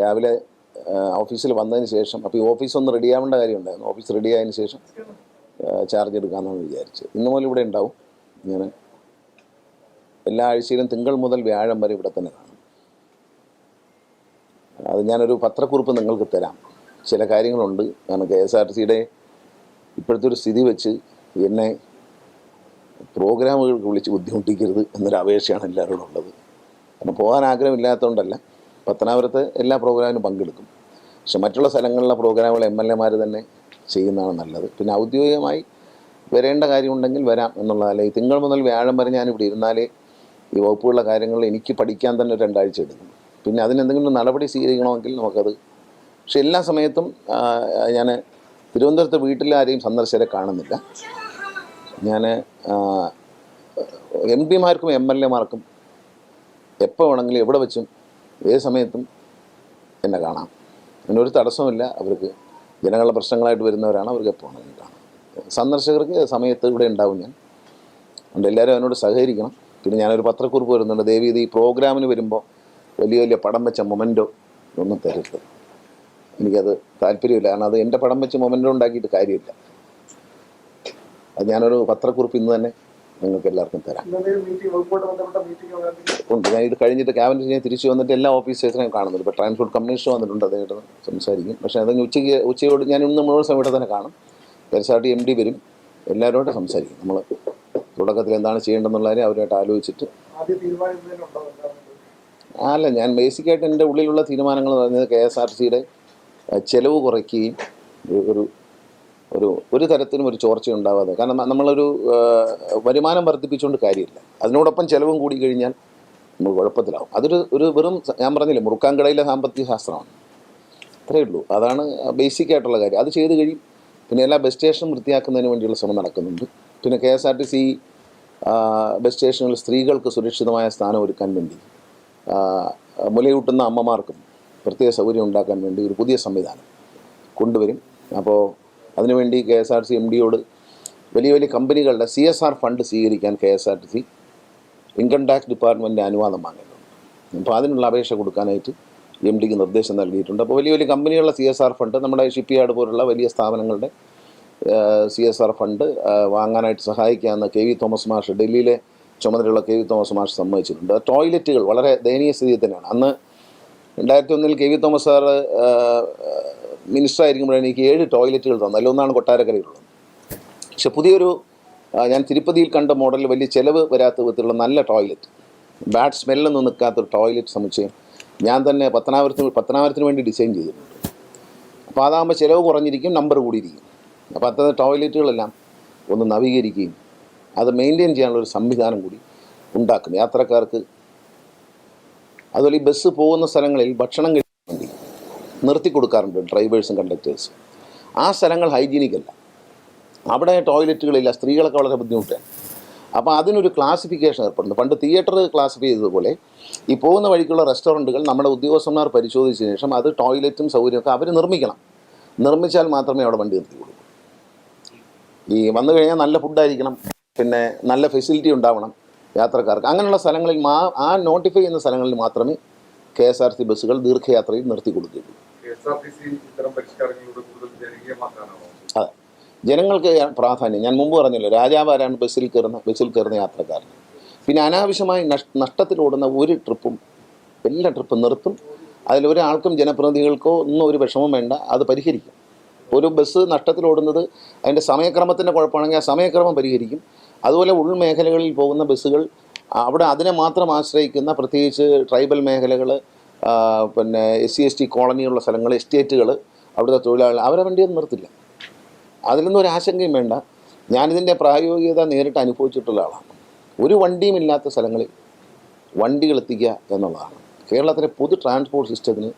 രാവിലെ ഓഫീസിൽ വന്നതിന് ശേഷം അപ്പോൾ ഈ ഓഫീസ് ഒന്ന് റെഡി ആവേണ്ട കാര്യമുണ്ടായിരുന്നു. ഓഫീസ് റെഡി ആയതിനു ശേഷം ചാർജ് എടുക്കാമെന്നാണ് വിചാരിച്ചത്. ഇന്ന് മുതൽ ഇവിടെ ഉണ്ടാവും. ഞാൻ എല്ലാ ആഴ്ചയിലും തിങ്കൾ മുതൽ വ്യാഴം വരെ ഇവിടെ തന്നെ കാണും. അത് ഞാനൊരു പത്രക്കുറിപ്പ് നിങ്ങൾക്ക് തരാം. ചില കാര്യങ്ങളുണ്ട്. കാരണം കെ എസ് ആർ ടി സിയുടെ ഇപ്പോഴത്തെ ഒരു സ്ഥിതി വെച്ച് എന്നെ പ്രോഗ്രാമുകൾക്ക് വിളിച്ച് ബുദ്ധിമുട്ടിക്കരുത് എന്നൊരു അപേക്ഷയാണ് എല്ലാവരോടും ഉള്ളത്. കാരണം പോകാൻ ആഗ്രഹമില്ലാത്തതുകൊണ്ടല്ല. പത്തനാപുരത്ത് എല്ലാ പ്രോഗ്രാമിനും പങ്കെടുക്കും. പക്ഷെ മറ്റുള്ള സ്ഥലങ്ങളിലെ പ്രോഗ്രാമുകൾ എം എൽ എമാർ തന്നെ ചെയ്യുന്നതാണ് നല്ലത്. പിന്നെ ഔദ്യോഗികമായി വരേണ്ട കാര്യമുണ്ടെങ്കിൽ വരാം എന്നുള്ളതല്ല ഈ തിങ്കൾ മുതൽ വ്യാഴം വരെ ഞാനിവിടെ ഇരുന്നാലേ ഈ വകുപ്പുകളുടെ കാര്യങ്ങൾ എനിക്ക് പഠിക്കാൻ തന്നെ രണ്ടാഴ്ച എടുക്കും. പിന്നെ അതിനെന്തെങ്കിലും നടപടി സ്വീകരിക്കണമെങ്കിൽ നമുക്കത് പക്ഷെ എല്ലാ സമയത്തും ഞാൻ തിരുവനന്തപുരത്ത് വീട്ടിലാരെയും സന്ദർശകരെ കാണുന്നില്ല. ഞാൻ എം പിമാർക്കും എം എൽ എമാർക്കും എപ്പോൾ വേണമെങ്കിലും എവിടെ വെച്ചും ഏത് സമയത്തും എന്നെ കാണാം. അതിനൊരു തടസ്സമില്ല അവർക്ക് ജനങ്ങളുടെ പ്രശ്നങ്ങളായിട്ട് വരുന്നവരാണ് അവർക്ക് എപ്പോൾ വേണമെങ്കിലും കാണാം. സന്ദർശകർക്ക് സമയത്ത് ഇവിടെ ഉണ്ടാവും ഞാൻ. അതുകൊണ്ട് എല്ലാവരും അതിനോട് സഹകരിക്കണം. പിന്നെ ഞാനൊരു പത്രക്കുറിപ്പ് വരുന്നുണ്ട്. ദേവി ഈ പ്രോഗ്രാമിന് വരുമ്പോൾ വലിയ വലിയ പടം വെച്ച മൊമെന്റോ ഒന്നും തരരുത്. എനിക്കത് താല്പര്യമില്ല. കാരണം അത് എന്റെ പടം വെച്ച് മൊമെന്റോ ഉണ്ടാക്കിയിട്ട് കാര്യമില്ല. അത് ഞാനൊരു പത്രക്കുറിപ്പ് ഇന്ന് തന്നെ നിങ്ങൾക്ക് എല്ലാവർക്കും തരാം. ഉണ്ട് ഞാൻ ഇത് കഴിഞ്ഞിട്ട് ക്യാബിനറ്റ് ഞാൻ തിരിച്ചു വന്നിട്ട് എല്ലാ ഓഫീസേഴ്സിനെയും കാണുന്നുണ്ട്. ഇപ്പോൾ ട്രാൻസ്പോർട്ട് കമ്മീഷൻ വന്നിട്ടുണ്ട് അദ്ദേഹമായിട്ട് സംസാരിക്കും. പക്ഷേ അതങ്ങ് ഉച്ചയ്ക്ക് ഉച്ചയോട് ഞാൻ ഇന്ന് മുഴുവൻ സമയം ഇവിടെ തന്നെ കാണും. പെരസാട്ടി എം ഡി വരും. എല്ലാവരോടും സംസാരിക്കും. നമ്മൾ തുടക്കത്തിൽ എന്താണ് ചെയ്യേണ്ടതെന്നുള്ള കാര്യം അവരുമായിട്ട് ആലോചിച്ചിട്ട്. അല്ല ഞാൻ ബേസിക്കായിട്ട് എന്റെ ഉള്ളിലുള്ള തീരുമാനങ്ങൾ എന്ന് പറയുന്നത് കെ എസ് ആർ സിയുടെ ചെലവ് കുറയ്ക്കുകയും ഒരു- ഒരു ഒരു തരത്തിലും ഒരു ചോർച്ച ഉണ്ടാവാതെ. കാരണം നമ്മളൊരു വരുമാനം വർദ്ധിപ്പിച്ചുകൊണ്ട് കാര്യമില്ല. അതിനോടൊപ്പം ചിലവും കൂടി കഴിഞ്ഞാൽ നമ്മൾ കുഴപ്പത്തിലാവും. അതൊരു ഒരു വെറും ഞാൻ പറഞ്ഞില്ലേ മുറുക്കാൻകടയിലെ സാമ്പത്തിക ശാസ്ത്രമാണ്. അത്രയേ ഉള്ളൂ. അതാണ് ബേസിക് ആയിട്ടുള്ള കാര്യം. അത് ചെയ്ത് കഴിയും. പിന്നെ എല്ലാ ബസ് സ്റ്റേഷനും വൃത്തിയാക്കുന്നതിന് വേണ്ടിയുള്ള ശ്രമം നടക്കുന്നുണ്ട്. പിന്നെ K S R T C bus സ്റ്റേഷനുകളിൽ സ്ത്രീകൾക്ക് സുരക്ഷിതമായ സ്ഥാനം ഒരുക്കാൻ വേണ്ടി മുലയൂട്ടുന്ന അമ്മമാർക്കും പ്രത്യേക സൗകര്യം ഉണ്ടാക്കാൻ വേണ്ടി ഒരു പുതിയ സംവിധാനം കൊണ്ടുവരും. അപ്പോൾ അതിനുവേണ്ടി K S R C M ഡിയോട് വലിയ വലിയ കമ്പനികളുടെ സി എസ് ആർ ഫണ്ട് സ്വീകരിക്കാൻ K S R T C income tax ഡിപ്പാർട്ട്മെന്റിന്റെ അനുവാദം വാങ്ങിയിട്ടുണ്ട് അപ്പോൾ അതിനുള്ള അപേക്ഷ കൊടുക്കാനായിട്ട് എം ഡിക്ക് നിർദ്ദേശം നൽകിയിട്ടുണ്ട്. അപ്പോൾ വലിയ വലിയ കമ്പനികളുടെ സി എസ് ആർ ഫണ്ട് നമ്മുടെ ഷിപ്പ് യാർഡ് പോലുള്ള വലിയ സ്ഥാപനങ്ങളുടെ സി എസ് ആർ ഫണ്ട് വാങ്ങാനായിട്ട് സഹായിക്കാമെന്ന് കെ വി തോമസ് മാഷ് ഡൽഹിയിലെ ചുമതലയുള്ള കെ വി തോമസ് മാഷ് സമ്മതിച്ചിട്ടുണ്ട്. ടോയ്ലറ്റുകൾ വളരെ ദയനീയ സ്ഥിതിയിൽ തന്നെയാണ്. അന്ന് രണ്ടായിരത്തി ഒന്നിൽ K V Thomas sir minister ആയിരിക്കുമ്പോഴാണ് എനിക്ക് ഏഴ് ടോയ്ലറ്റുകൾ തന്നത്. അതിലൊന്നാണ് കൊട്ടാരക്കരയിലുള്ളത്. പക്ഷെ പുതിയൊരു ഞാൻ തിരുപ്പതിയിൽ കണ്ട മോഡലിൽ വലിയ ചിലവ് വരാത്ത വിധത്തിലുള്ള നല്ല ടോയ്ലറ്റ് ബാഡ് സ്മെല്ലൊന്നും നിൽക്കാത്തൊരു ടോയ്ലറ്റ് സമുച്ചയം ഞാൻ തന്നെ പത്തനാപുരത്തിന് പത്തനാപുരത്തിന് വേണ്ടി ഡിസൈൻ ചെയ്തിട്ടുണ്ട്. അപ്പോൾ അതാകുമ്പോൾ ചിലവ് കുറഞ്ഞിരിക്കും നമ്പർ കൂടിയിരിക്കും. അപ്പോൾ അത്തരം ടോയ്ലറ്റുകളെല്ലാം ഒന്ന് നവീകരിക്കുകയും അത് മെയിന്റെയിൻ ചെയ്യാനുള്ള ഒരു സംവിധാനം കൂടി ഉണ്ടാക്കും. യാത്രക്കാർക്ക് അതുപോലെ ഈ ബസ് പോകുന്ന സ്ഥലങ്ങളിൽ ഭക്ഷണം കഴിക്കാൻ വേണ്ടി നിർത്തി കൊടുക്കാറുണ്ട് ഡ്രൈവേഴ്സും കണ്ടക്ടേഴ്സും ആ സ്ഥലങ്ങൾ ഹൈജീനിക് അല്ല. അവിടെ ടോയ്ലറ്റുകളില്ല സ്ത്രീകളൊക്കെ വളരെ ബുദ്ധിമുട്ടാണ്. അപ്പോൾ അതിനൊരു ക്ലാസിഫിക്കേഷൻ ഏർപ്പെടുന്നുണ്ട് പണ്ട് തിയേറ്റർ ക്ലാസിഫൈ ചെയ്തതുപോലെ ഈ പോകുന്ന വഴിക്കുള്ള റെസ്റ്റോറന്റുകൾ നമ്മുടെ ഉദ്യോഗസ്ഥന്മാർ പരിശോധിച്ച ശേഷം അത് ടോയ്ലറ്റും സൗകര്യമൊക്കെ അവർ നിർമ്മിക്കണം. നിർമ്മിച്ചാൽ മാത്രമേ അവിടെ വണ്ടി നിർത്തി കൊടുക്കൂ. ഈ വന്നു കഴിഞ്ഞാൽ നല്ല ഫുഡായിരിക്കണം പിന്നെ നല്ല ഫെസിലിറ്റി ഉണ്ടാവണം. യാത്രക്കാർക്ക്. അങ്ങനെയുള്ള സ്ഥലങ്ങളിൽ മാ ആ നോട്ടിഫൈ ചെയ്യുന്ന സ്ഥലങ്ങളിൽ മാത്രമേ കെ എസ് ആർ സി ബസ്സുകൾ ദീർഘയാത്രയിൽ നിർത്തി കൊടുക്കുകയുള്ളൂ. അതെ. ജനങ്ങൾക്ക് പ്രാധാന്യം ഞാൻ മുമ്പ് പറഞ്ഞല്ലോ രാജാവാരാണ് ബസ്സിൽ കയറുന്ന ബസ്സിൽ കയറുന്ന യാത്രക്കാരൻ. പിന്നെ അനാവശ്യമായി നഷ് നഷ്ടത്തിലോടുന്ന ഒരു ട്രിപ്പും എല്ലാ ട്രിപ്പും നിർത്തും. അതിൽ ഒരാൾക്കും ജനപ്രതിനിധികൾക്കോ ഒന്നും ഒരു വിഷമം വേണ്ട അത് പരിഹരിക്കും. ഒരു ബസ് നഷ്ടത്തിലോടുന്നത് അതിന്റെ സമയക്രമത്തിന്റെ കുഴപ്പമാണെങ്കിൽ ആ സമയക്രമം പരിഹരിക്കും. അതുപോലെ ഉൾമേഖലകളിൽ പോകുന്ന ബസ്സുകൾ അവിടെ അതിനെ മാത്രം ആശ്രയിക്കുന്ന പ്രത്യേകിച്ച് ട്രൈബൽ മേഖലകൾ പിന്നെ എസ് സി എസ് ടി കോളനിയുള്ള സ്ഥലങ്ങൾ എസ്റ്റേറ്റുകൾ അവിടുത്തെ തൊഴിലാളികൾ അവരെ വണ്ടിയൊന്നും നിർത്തില്ല. അതിലൊന്നും ഒരു ആശങ്കയും വേണ്ട. ഞാനിതിന്റെ പ്രായോഗികത നേരിട്ട് അനുഭവിച്ചിട്ടുള്ള ആളാണ്. ഒരു വണ്ടിയും ഇല്ലാത്ത സ്ഥലങ്ങളിൽ വണ്ടികൾ എത്തിക്കുക എന്നുള്ളതാണ്. കേരളത്തിലെ പൊതു ട്രാൻസ്പോർട്ട് സിസ്റ്റത്തിന്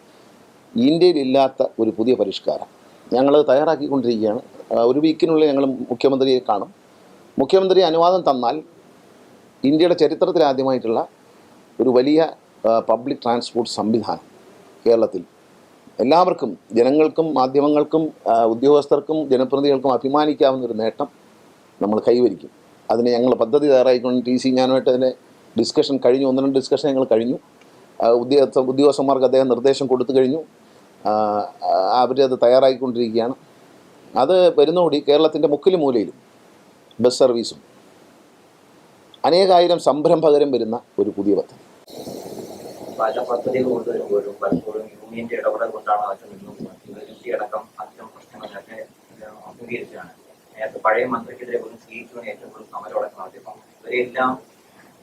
ഇന്ത്യയിലില്ലാത്ത ഒരു പുതിയ പരിഷ്കാരം. ഞങ്ങൾ തയ്യാറാക്കിക്കൊണ്ടിരിക്കുകയാണ്. ഒരു വീക്കിനുള്ളിൽ ഞങ്ങൾ മുഖ്യമന്ത്രിയെ കാണും. മുഖ്യമന്ത്രി അനുവാദം തന്നാൽ ഇന്ത്യയുടെ ചരിത്രത്തിൽ ആദ്യമായിട്ടുള്ള ഒരു വലിയ പബ്ലിക് ട്രാൻസ്പോർട്ട് സംവിധാനം കേരളത്തിൽ. എല്ലാവർക്കും ജനങ്ങൾക്കും മാധ്യമങ്ങൾക്കും ഉദ്യോഗസ്ഥർക്കും ജനപ്രതിനിധികൾക്കും അഭിമാനിക്കാവുന്ന ഒരു നേട്ടം നമ്മൾ കൈവരിക്കും. അതിന് ഞങ്ങൾ പദ്ധതി തയ്യാറായിക്കൊണ്ട് ടി സി ഞാനുമായിട്ട് അതിന്റെ ഡിസ്കഷൻ കഴിഞ്ഞു. ഒന്ന് രണ്ട് ഡിസ്കഷൻ ഞങ്ങൾ കഴിഞ്ഞു. ഉദ്യോഗ ഉദ്യോഗസ്ഥ ഉദ്യോഗസ്ഥന്മാർക്ക് അദ്ദേഹം നിർദ്ദേശം കൊടുത്തു കഴിഞ്ഞു. അവരത് തയ്യാറായിക്കൊണ്ടിരിക്കുകയാണ്. അത് വരുന്നോടി കേരളത്തിന്റെ മുക്കിലും മൂലയിലും ബസ് സർവീസും. അനേകായിരം സംരംഭകരും വരുന്ന ഒരു പുതിയ പദ്ധതി. പല പദ്ധതികൾ കൊണ്ടുവരുമ്പോഴും പലപ്പോഴും യൂണിയന്റെ ഇടപെടൽ കൊണ്ടാണ് നിന്നും യൂണിവേഴ്സിറ്റി അടക്കം അത്തരം പ്രശ്നങ്ങളൊക്കെ ഏഹ്, അഭിമുഖീകരിച്ചാണ് നേരത്തെ പഴയ മന്ത്രിക്കെതിരെ പോലും സി എച്ച് ഏറ്റവും കൂടുതൽ സമരം അടക്കം നടത്തിയപ്പം ഇവരെല്ലാം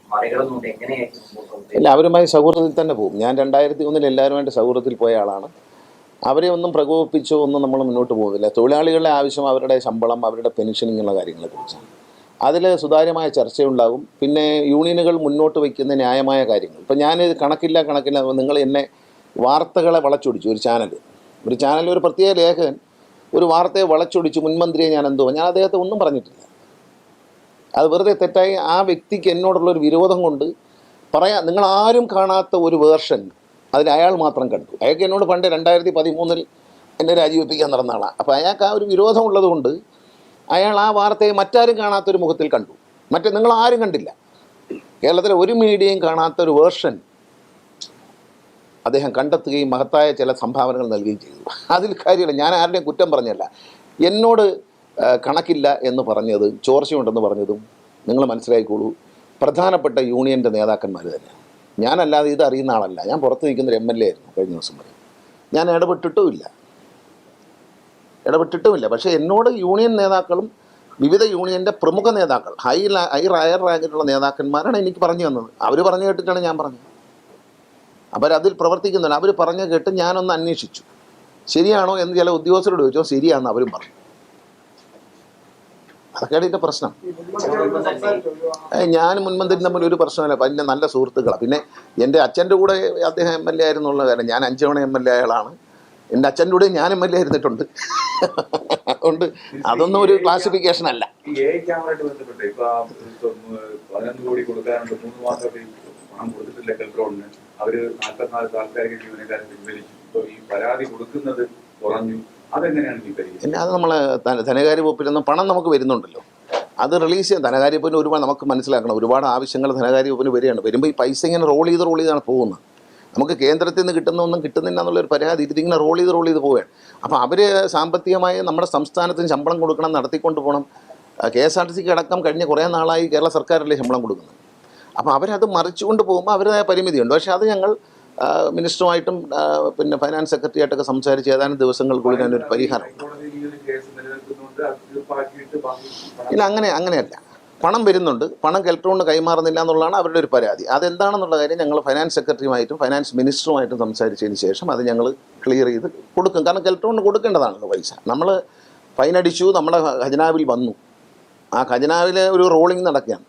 മറികടന്നുകൊണ്ട് എങ്ങനെയായിരിക്കും മുമ്പോട്ട് അവരുമായി സൗഹൃദത്തിൽ തന്നെ പോകും. ഞാൻ രണ്ടായിരത്തി ഒന്നിൽ എല്ലാവരുമായിട്ട് സൗഹൃദത്തിൽ പോയ ആളാണ്. അവരെ ഒന്നും പ്രകോപിപ്പിച്ചോ ഒന്നും നമ്മൾ മുന്നോട്ട് പോകുന്നില്ല തൊഴിലാളികളുടെ ആവശ്യം അവരുടെ ശമ്പളം അവരുടെ പെൻഷൻ ഇങ്ങനെയുള്ള കാര്യങ്ങളെക്കുറിച്ചാണ് അതിൽ സുതാര്യമായ ചർച്ചയുണ്ടാകും. പിന്നെ യൂണിയനുകൾ മുന്നോട്ട് വയ്ക്കുന്ന ന്യായമായ കാര്യങ്ങൾ. ഇപ്പം ഞാൻ കണക്കില്ല കണക്കില്ല. നിങ്ങൾ എന്നെ വാർത്തകളെ വളച്ചൊടിച്ചു ഒരു ചാനൽ. ഒരു ചാനൽ ഒരു പ്രത്യേക ലേഖകൻ ഒരു വാർത്തയെ വളച്ചൊടിച്ചു മുൻമന്ത്രിയെ ഞാൻ എന്തോ ഞാൻ അദ്ദേഹത്തെ ഒന്നും പറഞ്ഞിട്ടില്ല. അത് വെറുതെ തെറ്റായി. ആ വ്യക്തിക്ക് എന്നോടുള്ള ഒരു വിരോധം കൊണ്ട് പറയാം നിങ്ങൾ ആരും കാണാത്ത ഒരു വേർഷൻ അതിൽ അയാൾ മാത്രം കണ്ടു. അയാൾക്ക് എന്നോട് പണ്ട് രണ്ടായിരത്തി പതിമൂന്നിൽ എന്നെ രാജിവെപ്പിക്കാൻ നടന്ന ആളാണ് അപ്പോൾ അയാൾക്ക് ആ ഒരു വിരോധം ഉള്ളതുകൊണ്ട് അയാൾ ആ വാർത്തയെ മറ്റാരും കാണാത്തൊരു മുഖത്തിൽ കണ്ടു. മറ്റേ നിങ്ങൾ ആരും കണ്ടില്ല. കേരളത്തിലെ ഒരു മീഡിയയും കാണാത്തൊരു വേർഷൻ അദ്ദേഹം കണ്ടെത്തുകയും മഹത്തായ ചില സംഭാവനകൾ നൽകുകയും ചെയ്തു. അതിൽ കാര്യമില്ല. ഞാൻ ആരുടെയും കുറ്റം പറഞ്ഞല്ല എന്നോട് കണക്കില്ല എന്ന് പറഞ്ഞത് ചോർച്ചയുണ്ടെന്ന് പറഞ്ഞതും നിങ്ങൾ മനസ്സിലാക്കിക്കോളൂ പ്രധാനപ്പെട്ട യൂണിയന്റെ നേതാക്കന്മാർ തന്നെ ഞാനല്ലാതെ ഇത് അറിയുന്ന ആളല്ല. ഞാൻ പുറത്ത് നിൽക്കുന്ന ഒരു എം എൽ എ ആയിരുന്നു കഴിഞ്ഞ ദിവസം വരെ. ഞാൻ ഇടപെട്ടിട്ടുമില്ല. ഇടപെട്ടിട്ടുമില്ല. പക്ഷേ എന്നോട് യൂണിയൻ നേതാക്കളും വിവിധ യൂണിയന്റെ പ്രമുഖ നേതാക്കൾ ഹൈ ഹൈ റയർ റാങ്കിലുള്ള നേതാക്കന്മാരാണ് എനിക്ക് പറഞ്ഞു തന്നത്. അവർ പറഞ്ഞു കേട്ടിട്ടാണ് ഞാൻ പറഞ്ഞത്. അവരതിൽ പ്രവർത്തിക്കുന്നില്ല അവർ പറഞ്ഞു കേട്ട് ഞാനൊന്ന് അന്വേഷിച്ചു. ശരിയാണോ എന്ന് ചില ഉദ്യോഗസ്ഥരോട് ചോദിച്ചോ. ശരിയാണെന്ന് അവരും പറഞ്ഞു. അതൊക്കെയാണ് ഇതിന്റെ പ്രശ്നം. ഞാനും മുൻമന്ത്രിയും തമ്മിൽ ഒരു പ്രശ്നമില്ല പിന്നെ നല്ല സുഹൃത്തുക്കളാണ് പിന്നെ എന്റെ അച്ഛന്റെ കൂടെ അദ്ദേഹം എം എൽ എ ആയിരുന്നുള്ള കാര്യം ഞാൻ അഞ്ച് തവണ എം എൽ എ ആളാണ് എന്റെ അച്ഛന്റെ കൂടെ ഞാൻ എം എൽ എ ആയിരുന്നിട്ടുണ്ട്. അതുകൊണ്ട് അതൊന്നും ഒരു ക്ലാസിഫിക്കേഷൻ അല്ല. അവർ നാൽപ്പത്തിനാല് താൽക്കാലിക ജീവനക്കാരെ പിൻവലിച്ചു. ഈ പരാതി കൊടുക്കുന്നത് കുറഞ്ഞു. പിന്നെ അത് നമ്മൾ ധനകാര്യ വകുപ്പിൽ നിന്ന് പണം നമുക്ക് വരുന്നുണ്ടല്ലോ. അത് റിലീസ് ചെയ്യാൻ ധനകാര്യ വകുപ്പിന് ഒരുപാട് നമുക്ക് മനസ്സിലാക്കണം. ഒരുപാട് ആവശ്യങ്ങൾ ധനകാര്യ വകുപ്പിന് വരികയാണ്. വരുമ്പോൾ ഈ പൈസ ഇങ്ങനെ റോൾ ചെയ്ത് റോൾ ചെയ്താണ് പോകുന്നത്. നമുക്ക് കേന്ദ്രത്തിൽ നിന്ന് കിട്ടുന്നൊന്നും കിട്ടുന്നില്ല എന്നുള്ളൊരു പരാതി ഇതിങ്ങനെ റോൾ ചെയ്ത് റോൾ ചെയ്ത് പോവുകയാണ്. അപ്പോൾ അവർ സാമ്പത്തികമായി നമ്മുടെ സംസ്ഥാനത്തിന് ശമ്പളം കൊടുക്കണം നടത്തിക്കൊണ്ട് പോകണം. കെ എസ് ആർ ടി സിക്ക് അടക്കം കഴിഞ്ഞ കുറേ നാളായി കേരള സർക്കാരല്ലേ ശമ്പളം കൊടുക്കുന്നത്. അപ്പോൾ അവരത് മറിച്ചുകൊണ്ട് പോകുമ്പോൾ അവരുടേതായ പരിമിതിയുണ്ട്. പക്ഷേ അത് ഞങ്ങൾ മിനിസ്റ്ററുമായിട്ടും പിന്നെ ഫൈനാൻസ് സെക്രട്ടറി ആയിട്ടൊക്കെ സംസാരിച്ച് ഏതാനും ദിവസങ്ങൾക്കുള്ളിൽ ഞാനൊരു പരിഹാരം. ഇല്ല അങ്ങനെ അങ്ങനെയല്ല. പണം വരുന്നുണ്ട്. പണം കെൽട്രോണിന് കൈമാറുന്നില്ല എന്നുള്ളതാണ് അവരുടെ ഒരു പരാതി. അതെന്താണെന്നുള്ള കാര്യം ഞങ്ങൾ ഫൈനാൻസ് സെക്രട്ടറിയുമായിട്ടും ഫൈനാൻസ് മിനിസ്റ്ററുമായിട്ടും സംസാരിച്ചതിന് ശേഷം അത് ഞങ്ങൾ ക്ലിയർ ചെയ്ത് കൊടുക്കും. കാരണം കെൽട്രോണിന് കൊടുക്കേണ്ടതാണല്ലോ പൈസ. നമ്മൾ ഫൈൻ അടിച്ചു നമ്മുടെ ഖജനാവിൽ വന്നു. ആ ഖജനാവിലെ ഒരു റോളിംഗ് നടക്കുകയാണ്.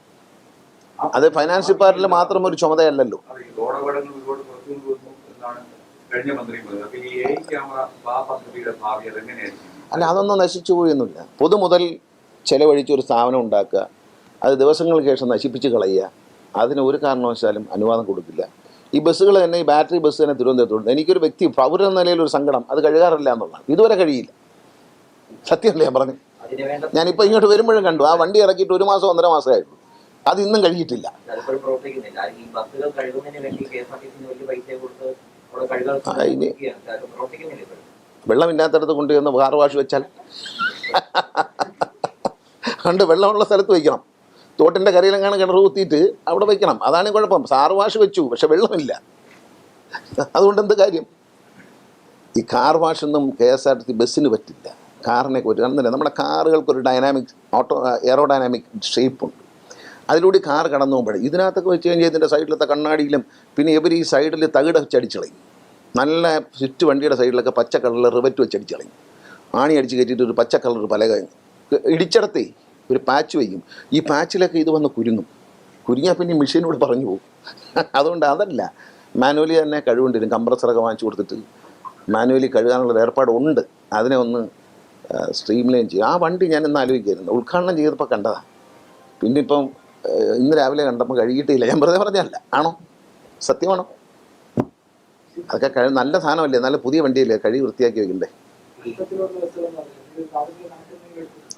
അത് ഫൈനാൻസ് ഡിപ്പാർട്ട്മെന്റിൽ മാത്രം ഒരു ചുമതലയല്ലല്ലോ. അത് ഈ റോഡപകടങ്ങൾ ഒരുപാട് പുറത്തു എന്നാണ് കഴിഞ്ഞ മന്ത്രി പറഞ്ഞത് അപ്പൊ ഈ എ ക്യാമറ ആ പദ്ധതിയുടെ ഭാവി അതെങ്ങനെയായിരിക്കും? അല്ല അതൊന്നും നശിച്ചു പോയൊന്നുമില്ല. പൊതുമുതൽ ചെലവഴിച്ച് ഒരു സ്ഥാപനം ഉണ്ടാക്കുക അത് ദിവസങ്ങൾക്ക് ശേഷം നശിപ്പിച്ച് കളയുക അതിന് ഒരു കാരണവശാലും അനുവാദം കൊടുക്കില്ല. ഈ ബസ്സുകൾ തന്നെ ഈ ബാറ്ററി ബസ് തന്നെ തിരുവനന്തപുരത്തുണ്ട്. എനിക്കൊരു വ്യക്തി പൗരൻ എന്ന നിലയിൽ ഒരു സങ്കടം. അത് കഴുകാറില്ല എന്നുള്ളതാണ്. ഇതുവരെ കഴിയില്ല. സത്യമല്ലേ ഞാൻ പറഞ്ഞു ഞാനിപ്പോൾ ഇങ്ങോട്ട് വരുമ്പോഴും കണ്ടു. ആ വണ്ടി ഇറക്കിയിട്ട് ഒരു മാസം ഒന്നര മാസമായിരുന്നു അത് ഇന്നും കഴിഞ്ഞിട്ടില്ല വെള്ളമില്ലാത്തടത്ത് കൊണ്ടുവന്ന് കാർ വാഷ് വെച്ചാൽ കണ്ട് വെള്ളമുള്ള സ്ഥലത്ത് വയ്ക്കണം. തോട്ടിന്റെ കരയിലെങ്ങാണ് കിണർ കുത്തിയിട്ട് അവിടെ വയ്ക്കണം. അതാണ് കുഴപ്പം. സാർ വാഷ് വെച്ചു പക്ഷെ വെള്ളമില്ല. അതുകൊണ്ട് എന്ത് കാര്യം? ഈ car വാഷൊന്നും K S R T C ബസ്സിന് പറ്റില്ല. കാറിനെ കുറിച്ച് തന്നെ. നമ്മുടെ കാറുകൾക്കൊരു ഡൈനാമിക് ഓട്ടോ എയറോഡൈനാമിക് ഷേപ്പുണ്ട്. അതിലൂടെ കാർ കടന്നു പോകുമ്പോഴേ ഇതിനകത്തൊക്കെ വെച്ച് കഴിഞ്ഞാൽ ഇതിന്റെ സൈഡിലത്തെ കണ്ണാടിയിലും പിന്നെ ഇവർ ഈ സൈഡിൽ തകിട വെച്ചടിച്ചളയും നല്ല സ്വിറ്റ് വണ്ടിയുടെ സൈഡിലൊക്കെ പച്ച കളറിൽ റിവറ്റ് വെച്ചടിച്ച് കളയും. ആണി അടിച്ച് കയറ്റിയിട്ട് ഒരു പച്ച കളർ പലക ഇടിച്ചിടത്തേ ഒരു പാച്ച് വയ്ക്കും. ഈ പാച്ചിലൊക്കെ ഇത് വന്ന് കുരുങ്ങും കുരുങ്ങിയാൽ പിന്നെ മെഷീനോട് പറഞ്ഞു പോകും. അതുകൊണ്ട് അതല്ല. മാനുവലി തന്നെ കഴിവുണ്ടിരുന്നു കംപ്രസറൊക്കെ വാങ്ങിച്ചു കൊടുത്തിട്ട് മാനുവലി കഴുകാനുള്ള ഏർപ്പാടുണ്ട്. അതിനെ ഒന്ന് സ്ട്രീംലൈൻ ചെയ്യും. ആ വണ്ടി ഞാൻ ഇന്ന് ആലോചിക്കായിരുന്നു. ഉദ്ഘാടനം ചെയ്തപ്പോൾ കണ്ടതാണ് പിന്നെ ഇപ്പം ഇന്ന് രാവിലെ കണ്ടപ്പോൾ കഴുകിയിട്ടില്ല. ഞാൻ വെറുതെ പറഞ്ഞല്ല ആണോ? സത്യമാണോ? അതൊക്കെ കഴി നല്ല സാധനമല്ലേ? നല്ല പുതിയ വണ്ടിയല്ലേ? കഴുകി വൃത്തിയാക്കി വെക്കണ്ടേ?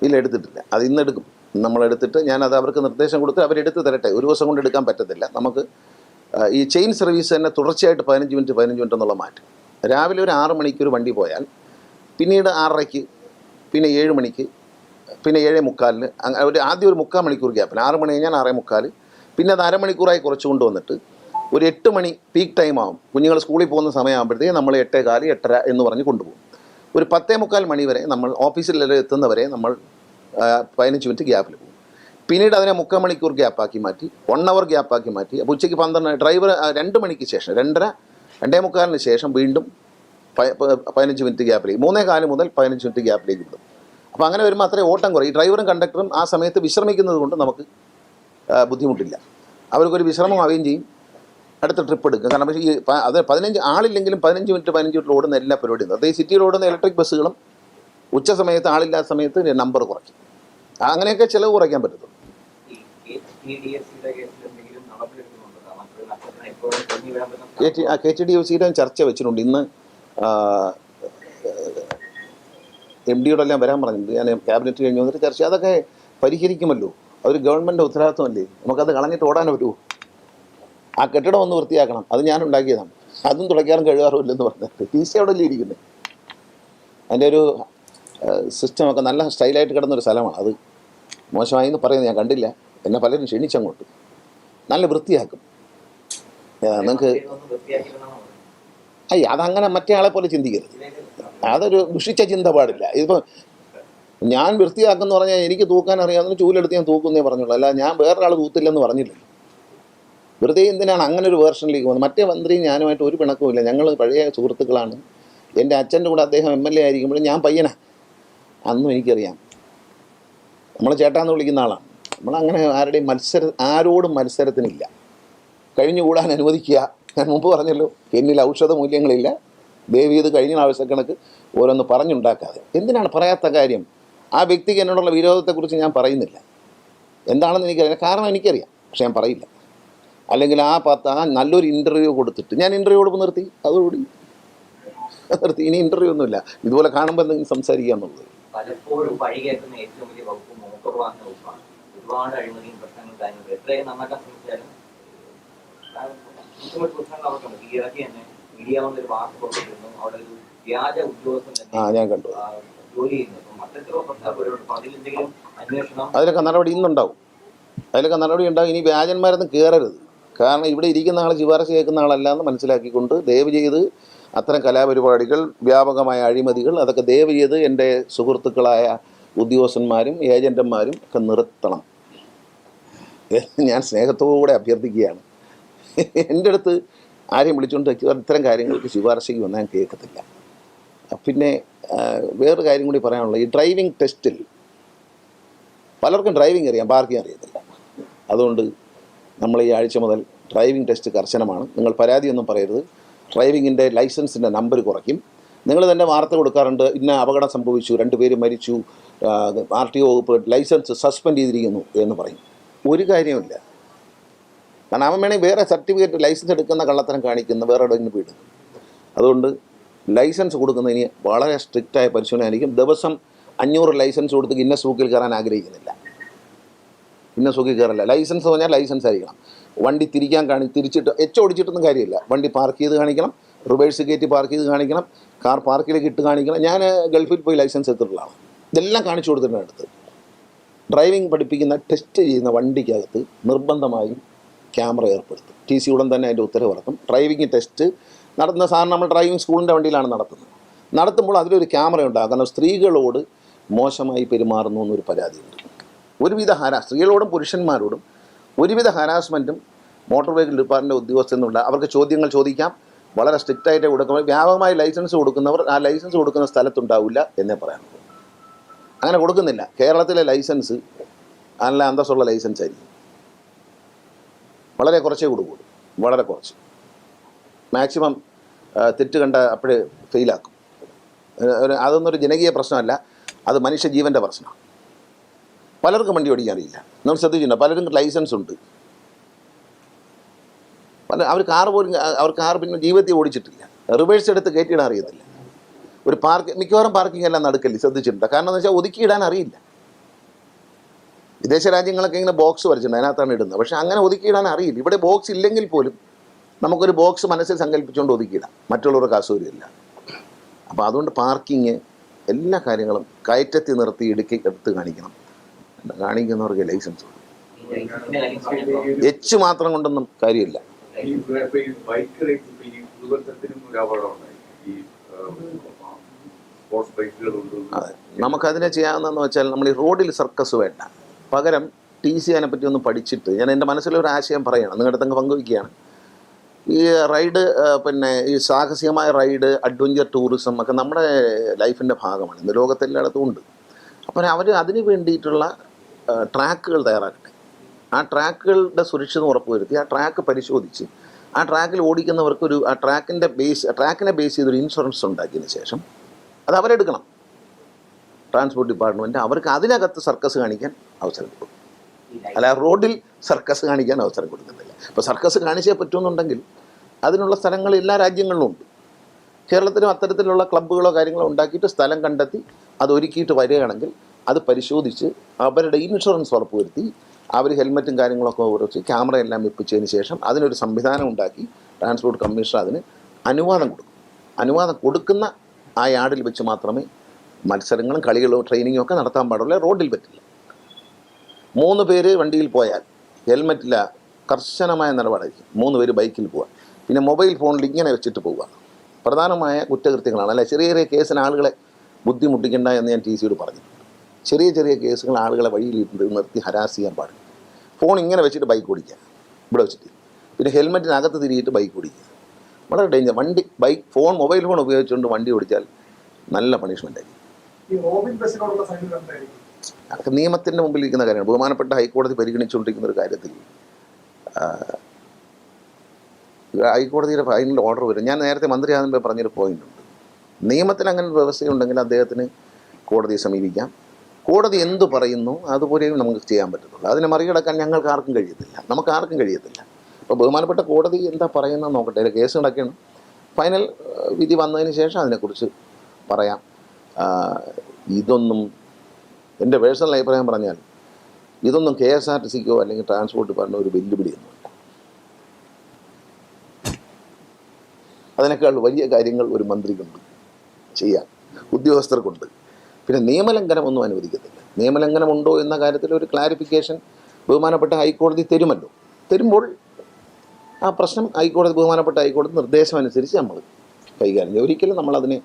ഇല്ല എടുത്തിട്ടില്ല. അത് ഇന്ന് എടുക്കും. നമ്മളെടുത്തിട്ട് ഞാനത് അവർക്ക് നിർദ്ദേശം കൊടുത്ത് അവരെടുത്ത് തരട്ടെ. ഒരു ദിവസം കൊണ്ട് എടുക്കാൻ പറ്റത്തില്ല. നമുക്ക് ഈ ചെയിൻ സർവീസ് തന്നെ തുടർച്ചയായിട്ട് പതിനഞ്ച് മിനിറ്റ് പതിനഞ്ച് മിനിറ്റ് എന്നുള്ള മാറ്റം. രാവിലെ ഒരു ആറ് മണിക്ക് ഒരു വണ്ടി പോയാൽ പിന്നീട് ആറരയ്ക്ക് പിന്നെ ഏഴ് മണിക്ക് പിന്നെ ഏഴേ മുക്കാലിന്. അങ്ങനെ ഒരു ആദ്യം ഒരു മുക്കാൽ മണിക്കൂർ ഗ്യാപ്പിൽ ആറ് മണി കഴിഞ്ഞാൽ ആറേ മുക്കാൽ പിന്നെ അത് അരമണിക്കൂറായി കുറച്ച് കൊണ്ടുവന്നിട്ട് ഒരു എട്ട് മണി പീക്ക് ടൈം ആവും. കുഞ്ഞുങ്ങൾ സ്കൂളിൽ പോകുന്ന സമയമാകുമ്പോഴത്തേക്ക് നമ്മൾ എട്ടേ കാൽ എട്ടര എന്ന് പറഞ്ഞ് കൊണ്ടുപോകും. ഒരു പത്തേ മുക്കാൽ മണി വരെ നമ്മൾ ഓഫീസിൽ എത്തുന്നവരെ നമ്മൾ പതിനഞ്ച് മിനിറ്റ് ഗ്യാപ്പിൽ പോകും. പിന്നീട് അതിനെ മുക്കാൽ മണിക്കൂർ ഗ്യാപ്പാക്കി മാറ്റി വൺ അവർ ഗ്യാപ്പാക്കി മാറ്റി. അപ്പോൾ ഉച്ചയ്ക്ക് പന്ത്രണ്ട് ഡ്രൈവർ രണ്ട് മണിക്ക് ശേഷം രണ്ടര രണ്ടേ മുക്കാലിന് ശേഷം വീണ്ടും പതിനഞ്ച് മിനിറ്റ് ഗ്യാപ്പിലേക്ക് മൂന്നേ കാൽ മുതൽ പതിനഞ്ച് മിനിറ്റ് ഗ്യാപ്പിലേക്ക് വിടും. അപ്പോൾ അങ്ങനെ വരുമ്പോൾ അത്രയും ഓട്ടം കുറയും. ഈ ഡ്രൈവറും കണ്ടക്ടറും ആ സമയത്ത് വിശ്രമിക്കുന്നത് കൊണ്ട് നമുക്ക് ബുദ്ധിമുട്ടില്ല. അവർക്കൊരു വിശ്രമം വിശ്രമമാവുകയും ചെയ്യും. അടുത്ത ട്രിപ്പ് എടുക്കുക. കാരണം പക്ഷേ ഈ അത് പതിനഞ്ച് ആളില്ലെങ്കിലും പതിനഞ്ച് മിനിറ്റ് പതിനഞ്ച് മിനിറ്റ് ഓടുന്ന എല്ലാ പരിപാടിയും അതേ സിറ്റിയിൽ ഓടുന്ന ഇലക്ട്രിക് ബസ്സുകളും ഉച്ച സമയത്ത് ആളില്ലാത്ത സമയത്ത് നമ്പർ കുറയ്ക്കും. അങ്ങനെയൊക്കെ ചിലവ് കുറയ്ക്കാൻ പറ്റത്തുള്ളൂ. കെ ടി ഡി ഒ സിയുടെ ചർച്ച വെച്ചിട്ടുണ്ട്. ഇന്ന് എം ഡിയോടെ എല്ലാം വരാൻ പറഞ്ഞിട്ടുണ്ട് ഞാൻ ക്യാബിനറ്റ് കഴിഞ്ഞ് വന്നിട്ട് ചർച്ച അതൊക്കെ പരിഹരിക്കുമല്ലോ. അതൊരു ഗവൺമെന്റ് ഉത്തരവാദിത്വമല്ലേ? നമുക്കത് കളഞ്ഞിട്ട് ഓടാൻ പറ്റുമോ ആ കെട്ടിടം ഒന്ന് വൃത്തിയാക്കണം. അത് ഞാൻ ഉണ്ടാക്കിയതാണ്. അതും തുടയ്ക്കാനും കഴിയാറുമില്ലെന്ന് പറഞ്ഞിട്ട്. ടി സി അവിടെ ഇരിക്കുന്നത് അതിന്റെ ഒരു സിസ്റ്റമൊക്കെ നല്ല സ്റ്റൈലായിട്ട് കിടന്നൊരു സ്ഥലമാണ് അത്. മോശമായി എന്ന് പറയുന്നത് ഞാൻ കണ്ടില്ല. എന്നെ പലരും ക്ഷണിച്ചങ്ങോട്ട് നല്ല വൃത്തിയാക്കും. നിങ്ങൾക്ക്. അയ്യ അതങ്ങനെ മറ്റേ ആളെ പോലെ ചിന്തിക്കരുത്. അതൊരു ദുഷിച്ച ചിന്ത പാടില്ല. ഇതിപ്പോൾ ഞാൻ വൃത്തിയാക്കുന്നു പറഞ്ഞാൽ എനിക്ക് തൂക്കാൻ അറിയാവുന്ന ചൂലെടുത്ത് ഞാൻ തൂക്കുന്നേ പറഞ്ഞുള്ളൂ. അല്ല ഞാൻ വേറൊരാൾ തൂത്തില്ലെന്ന് പറഞ്ഞില്ലല്ലോ. വെറുതെ എന്തിനാണ് അങ്ങനെ ഒരു വേർഷനിലേക്ക് പോകുന്നത്? മറ്റേ മന്ത്രിയും ഞാനുമായിട്ട് ഒരു പിണക്കവുമില്ല ഞങ്ങൾ പഴയ സുഹൃത്തുക്കളാണ്. എന്റെ അച്ഛന്റെ കൂടെ അദ്ദേഹം എം എൽ എ ആയിരിക്കുമ്പോഴും ഞാൻ പയ്യനാ. അന്നും എനിക്കറിയാം. നമ്മൾ ചേട്ടാന്ന് വിളിക്കുന്ന ആളാണ്. നമ്മളങ്ങനെ ആരുടെയും മത്സര ആരോടും മത്സരത്തിനില്ല. കഴിഞ്ഞുകൂടാൻ അനുവദിക്കുക. ഞാൻ മുമ്പ് പറഞ്ഞല്ലോ എന്നിൽ ഔഷധ മൂല്യങ്ങളില്ല ദേവി ഇത് കഴിഞ്ഞ ആവശ്യക്കണക്ക് ഓരോന്ന് പറഞ്ഞുണ്ടാക്കാതെ. എന്തിനാണ് പറയാത്ത കാര്യം? ആ വ്യക്തിക്ക് എന്നോടുള്ള വിരോധത്തെക്കുറിച്ച് ഞാൻ പറയുന്നില്ല. എന്താണെന്ന് എനിക്കറിയാം കാരണം എനിക്കറിയാം. പക്ഷെ ഞാൻ പറയില്ല. അല്ലെങ്കിൽ ആ പത്ത് ആ നല്ലൊരു ഇന്റർവ്യൂ കൊടുത്തിട്ട് ഞാൻ ഇന്റർവ്യൂ കൊടുപ്പ് നിർത്തി. അതോടുകൂടി നിർത്തി. ഇനി ഇന്റർവ്യൂ ഒന്നുമില്ല. ഇതുപോലെ കാണുമ്പോൾ എന്തെങ്കിലും സംസാരിക്കുക എന്നുള്ളത്. പലപ്പോഴും മീഡിയ കൊണ്ട് ഒരു വാർത്ത പുറത്തിരുന്നു അവിടെ ഒരു വ്യാജ ഉദ്യോഗസ്ഥൻ ആ ഞാൻ കണ്ടു. ജോലി ചെയ്യുന്നു. അതിലൊക്കെ നടപടി ഇന്നുണ്ടാവും. അതിലൊക്കെ നടപടി ഉണ്ടാവും. ഇനി വ്യാജന്മാരൊന്നും കയറരുത് കാരണം ഇവിടെ ഇരിക്കുന്ന ആൾ ശുപാർശ കേൾക്കുന്ന ആളല്ല എന്ന് മനസ്സിലാക്കിക്കൊണ്ട് ദയവ് ചെയ്ത് അത്തരം കലാപരിപാടികൾ വ്യാപകമായ അഴിമതികൾ അതൊക്കെ ദയവ് ചെയ്ത് എന്റെ സുഹൃത്തുക്കളായ ഉദ്യോഗസ്ഥന്മാരും ഏജന്റന്മാരും ഒക്കെ നിർത്തണം. ഞാൻ സ്നേഹത്തോടെ അഭ്യർത്ഥിക്കുകയാണ്. എന്റെ അടുത്ത് ആരെയും വിളിച്ചുകൊണ്ട് ഇത്തരം കാര്യങ്ങൾക്ക് ശുപാർശയ്ക്ക് വന്നാൽ കേൾക്കത്തില്ല. പിന്നെ വേറൊരു കാര്യം കൂടി പറയാനുള്ളത്. ഈ ഡ്രൈവിംഗ് ടെസ്റ്റിൽ പലർക്കും ഡ്രൈവിംഗ് അറിയാം പാർക്കിംഗ് അറിയത്തില്ല. അതുകൊണ്ട് നമ്മൾ ഈ ആഴ്ച മുതൽ ഡ്രൈവിംഗ് ടെസ്റ്റ് കർശനമാണ്. നിങ്ങൾ പരാതിയൊന്നും പറയരുത്. ഡ്രൈവിങ്ങിന്റെ ലൈസൻസിന്റെ നമ്പർ കുറയ്ക്കും. നിങ്ങൾ തന്നെ വാർത്ത കൊടുക്കാറുണ്ട് ഇന്ന അപകടം സംഭവിച്ചു രണ്ടുപേര് മരിച്ചു ആർ ടി ഒ വകുപ്പ് ലൈസൻസ് സസ്പെൻഡ് ചെയ്തിരിക്കുന്നു എന്ന് പറയും. ഒരു കാര്യവുമില്ല. കാരണം വേണമെങ്കിൽ വേറെ സർട്ടിഫിക്കറ്റ് ലൈസൻസ് എടുക്കുന്ന കള്ളത്തരം കാണിക്കുന്ന വേറെ എവിടെയെങ്കിലും പോയിട്ട് അതുകൊണ്ട് ലൈസൻസ് കൊടുക്കുന്നതിന് വളരെ സ്ട്രിക്റ്റായ പരിശോധന ആയിരിക്കും ദിവസം അഞ്ഞൂറ് ലൈസൻസ് കൊടുത്ത് ഗിന്നസ് ബുക്കിൽ കയറാൻ ആഗ്രഹിക്കുന്നില്ല. ഗിന്നസ് ബുക്കിൽ കയറില്ല. ലൈസൻസ് പറഞ്ഞാൽ ലൈസൻസ് ആയിരിക്കണം. വണ്ടി തിരിക്കാൻ കാണി തിരിച്ചിട്ട് എച്ച് ഓടിച്ചിട്ടൊന്നും കാര്യമില്ല. വണ്ടി പാർക്ക് ചെയ്ത് കാണിക്കണം റിവേഴ്സ് കയറ്റി പാർക്ക് ചെയ്ത് കാണിക്കണം കാർ പാർക്കിലേക്ക് ഇട്ട് കാണിക്കണം. ഞാൻ ഗൾഫിൽ പോയി ലൈസൻസ് എടുത്തിട്ടുള്ളതാണ്. ഇതെല്ലാം കാണിച്ചു കൊടുത്തിട്ടുണ്ട് അടുത്ത് ഡ്രൈവിംഗ് പഠിപ്പിക്കുന്ന ടെസ്റ്റ് ചെയ്യുന്ന വണ്ടിക്കകത്ത് നിർബന്ധമായും ക്യാമറ ഏർപ്പെടുത്തും. ടി സി ഉടൻ തന്നെ അതിന്റെ ഉത്തരവ് ഇറക്കും ഡ്രൈവിംഗ് ടെസ്റ്റ് നടത്തുന്ന സാധാരണ നമ്മൾ ഡ്രൈവിംഗ് സ്കൂളിന്റെ വണ്ടിയിലാണ് നടത്തുന്നത്. നടത്തുമ്പോൾ അതിലൊരു ക്യാമറ ഉണ്ടാകും കാരണം സ്ത്രീകളോട് മോശമായി പെരുമാറുന്നു എന്നൊരു പരാതിയുണ്ട്. ഒരുവിധ ഹരാ സ്ത്രീകളോടും പുരുഷന്മാരോടും ഒരുവിധ ഹരാസ്മെന്റും മോട്ടോർ വെഹിക്കിൾ ഡിപ്പാർട്ട്മെന്റ് ഉദ്യോഗസ്ഥനുള്ള അവർക്ക് ചോദ്യങ്ങൾ ചോദിക്കാം. വളരെ സ്ട്രിക്റ്റായിട്ട് കൊടുക്കുമ്പോൾ വ്യാപകമായി ലൈസൻസ് കൊടുക്കുന്നവർ ആ ലൈസൻസ് കൊടുക്കുന്ന സ്ഥലത്തുണ്ടാവില്ല എന്നേ പറയാനുള്ളൂ. അങ്ങനെ കൊടുക്കുന്നില്ല. കേരളത്തിലെ ലൈസൻസ് നല്ല അന്തസ്സുള്ള ലൈസൻസ് ആയിരിക്കും. വളരെ കുറച്ചേ കൊടുക്കുള്ളൂ വളരെ കുറച്ച്. മാക്സിമം തെറ്റ് കണ്ട അപ്പോഴേ ഫെയിലാക്കും. അതൊന്നൊരു ജനകീയ പ്രശ്നമല്ല അത് മനുഷ്യജീവന്റെ പ്രശ്നമാണ്. പലർക്കും വണ്ടി ഓടിക്കാൻ അറിയില്ല. നമ്മൾ ശ്രദ്ധിച്ചിട്ടുണ്ട്? പലരും ലൈസൻസ് ഉണ്ട്. പല അവർ കാർ പോലും അവർ കാർ പിന്നെ ജീവിതത്തിൽ ഓടിച്ചിട്ടില്ല. റിവേഴ്സ് എടുത്ത് കയറ്റിയിടാൻ അറിയത്തില്ല. ഒരു പാർക്ക് മിക്കവാറും പാർക്കിംഗ് എല്ലാം നടക്കല്ലേ? ശ്രദ്ധിച്ചിട്ടുണ്ട്? കാരണം എന്താ വെച്ചാൽ ഒതുക്കിയിടാൻ അറിയില്ല. വിദേശ രാജ്യങ്ങളൊക്കെ ഇങ്ങനെ ബോക്സ് വരച്ചിട്ടുണ്ട് അതിനകത്താണ് ഇടുന്നത്. പക്ഷേ അങ്ങനെ ഒതുക്കിയിടാൻ അറിയില്ല. ഇവിടെ ബോക്സ് ഇല്ലെങ്കിൽ പോലും നമുക്കൊരു ബോക്സ് മനസ്സിൽ സങ്കല്പിച്ചുകൊണ്ട് ഒതുക്കിയിടാം. മറ്റുള്ളവർക്ക് അസൗകര്യമില്ല അപ്പോൾ അതുകൊണ്ട് പാർക്കിങ് എല്ലാ കാര്യങ്ങളും കയറ്റത്തി നിർത്തി ഇടുക്കി എടുത്ത് കാണിക്കണം. കാണിക്കുന്നവർക്ക് ലൈസൻസ് എച്ച് മാത്രം കൊണ്ടൊന്നും കാര്യമില്ല. നമുക്കതിനെ ചെയ്യാവുന്നതെന്ന് വെച്ചാൽ നമ്മൾ ഈ റോഡിൽ സർക്കസ് വേണ്ട. പകരം ടി സി അതിനെ പറ്റി ഒന്ന് പഠിച്ചിട്ട് ഞാൻ എന്റെ മനസ്സിലൊരു ആശയം പറയണം. നിങ്ങളുടെ തങ്ങ് പങ്കുവയ്ക്കുകയാണ്. ഈ റൈഡ് പിന്നെ ഈ സാഹസികമായ റൈഡ് അഡ്വഞ്ചർ ടൂറിസം ഒക്കെ നമ്മുടെ ലൈഫിന്റെ ഭാഗമാണ്. ഇന്ന് ലോകത്തെല്ലായിടത്തും ഉണ്ട്. അപ്പം അവർ അതിന് വേണ്ടിയിട്ടുള്ള ട്രാക്കുകൾ തയ്യാറാക്കട്ടെ. ആ ട്രാക്കുകളുടെ സുരക്ഷിതം ഉറപ്പുവരുത്തി ആ ട്രാക്ക് പരിശോധിച്ച് ആ ട്രാക്കിൽ ഓടിക്കുന്നവർക്ക് ഒരു ആ ട്രാക്കിന്റെ ബേസ് ട്രാക്കിനെ ബേസ് ചെയ്തൊരു ഇൻഷുറൻസ് ഉണ്ടാക്കിയതിന് ശേഷം അത് അവരെടുക്കണം. ട്രാൻസ്പോർട്ട് ഡിപ്പാർട്ട്മെന്റ് അവർക്ക് അതിനകത്ത് സർക്കസ് കാണിക്കാൻ അവസരം കൊടുക്കും. അല്ല റോഡിൽ സർക്കസ് കാണിക്കാൻ അവസരം കൊടുക്കുന്നില്ല അപ്പോൾ സർക്കസ് കാണിച്ചേ പറ്റുമെന്നുണ്ടെങ്കിൽ അതിനുള്ള സ്ഥലങ്ങൾ എല്ലാ രാജ്യങ്ങളിലും ഉണ്ട്. കേരളത്തിലും അത്തരത്തിലുള്ള ക്ലബ്ബുകളോ കാര്യങ്ങളോ ഉണ്ടാക്കിയിട്ട് സ്ഥലം കണ്ടെത്തി അത് ഒരുക്കിയിട്ട് വരികയാണെങ്കിൽ അത് പരിശോധിച്ച് അവരുടെ ഇൻഷുറൻസ് ഉറപ്പുവരുത്തി അവർ ഹെൽമറ്റും കാര്യങ്ങളൊക്കെ ഉറച്ച് ക്യാമറ എല്ലാം വെപ്പിച്ചതിന് ശേഷം അതിനൊരു സംവിധാനം ഉണ്ടാക്കി ട്രാൻസ്പോർട്ട് കമ്മീഷണർ അതിന് അനുവാദം കൊടുക്കും. അനുവാദം കൊടുക്കുന്ന ആ യാർഡിൽ വെച്ച് മാത്രമേ മത്സരങ്ങളും കളികളും ട്രെയിനിങ്ങും ഒക്കെ നടത്താൻ പാടില്ല റോഡിൽ പറ്റില്ല. മൂന്ന് പേര് വണ്ടിയിൽ പോയാൽ ഹെൽമെറ്റില്ല കർശനമായ നിലപാടായിരിക്കും. മൂന്ന് പേര് ബൈക്കിൽ പോവുക പിന്നെ മൊബൈൽ ഫോണിൽ ഇങ്ങനെ വെച്ചിട്ട് പോവുക പ്രധാനമായ കുറ്റകൃത്യങ്ങളാണ്. അല്ലെ? ചെറിയ ചെറിയ കേസിന് ആളുകളെ ബുദ്ധിമുട്ടിക്കണ്ട എന്ന് ഞാൻ ടി സിയോട് പറഞ്ഞു. ചെറിയ ചെറിയ കേസുകൾ ആളുകളെ വഴിയിൽ നിർത്തി ഹരാസ് ചെയ്യാൻ പാടില്ല. ഫോൺ ഇങ്ങനെ വെച്ചിട്ട് ബൈക്ക് ഓടിക്കുക. ഇവിടെ വെച്ചിട്ട്. പിന്നെ ഹെൽമെറ്റിനകത്ത് തിരിയിട്ട് ബൈക്ക് ഓടിക്കുക. വളരെ ഡേഞ്ചർ വണ്ടി ബൈക്ക് ഫോൺ മൊബൈൽ ഫോൺ ഉപയോഗിച്ചുകൊണ്ട് വണ്ടി ഓടിച്ചാൽ നല്ല പണിഷ്മെന്റ് ആയിരിക്കും. ഈ റോബിൻ ഇരിക്കുന്ന കാര്യമാണ്. ബഹുമാനപ്പെട്ട ഹൈക്കോടതി പരിഗണിച്ചുകൊണ്ടിരിക്കുന്ന ഒരു കാര്യത്തിൽ ഹൈക്കോടതിയുടെ ഫൈനൽ ഓർഡർ വരും. ഞാൻ നേരത്തെ മന്ത്രി ആകുമ്പോൾ പറഞ്ഞൊരു പോയിന്റ് ഉണ്ട്. നിയമത്തിൽ അങ്ങനെ ഒരു വ്യവസ്ഥയുണ്ടെങ്കിൽ അദ്ദേഹത്തിന് കോടതിയെ സമീപിക്കാം. കോടതി എന്തു പറയുന്നു അതുപോലെയും നമുക്ക് ചെയ്യാൻ പറ്റത്തുള്ളൂ. അതിനെ മറികടക്കാൻ ഞങ്ങൾക്ക് ആർക്കും കഴിയത്തില്ല. നമുക്ക് ആർക്കും കഴിയത്തില്ല. അപ്പോൾ ബഹുമാനപ്പെട്ട കോടതി എന്താ പറയുന്നത് നോക്കട്ടെ. അതിൽ കേസ് നടക്കണം ഫൈനൽ വിധി വന്നതിന് ശേഷം അതിനെക്കുറിച്ച് പറയാം. ഇതൊന്നും എന്റെ പേഴ്സണൽ അഭിപ്രായം പറഞ്ഞാൽ ഇതൊന്നും കെ എസ് ആർ ടി സിക്കോ അല്ലെങ്കിൽ ട്രാൻസ്പോർട്ട് ഡിപ്പാർട്ട്മെന്റ് ഒരു വെല്ലുവിളിയൊന്നും അതിനേക്കാൾ വലിയ കാര്യങ്ങൾ ഒരു മന്ത്രിക്കുണ്ട് ചെയ്യാൻ ഉദ്യോഗസ്ഥർക്കുണ്ട്. പിന്നെ നിയമലംഘനം ഒന്നും അനുവദിക്കത്തില്ല. നിയമലംഘനമുണ്ടോ എന്ന കാര്യത്തിൽ ഒരു ക്ലാരിഫിക്കേഷൻ ബഹുമാനപ്പെട്ട ഹൈക്കോടതി തരുമല്ലോ. തരുമ്പോൾ ആ പ്രശ്നം ഹൈക്കോടതി ബഹുമാനപ്പെട്ട ഹൈക്കോടതി നിർദ്ദേശം അനുസരിച്ച് നമ്മൾ കൈകാര്യം ചെയ്യും. ഒരിക്കലും നമ്മളതിനെ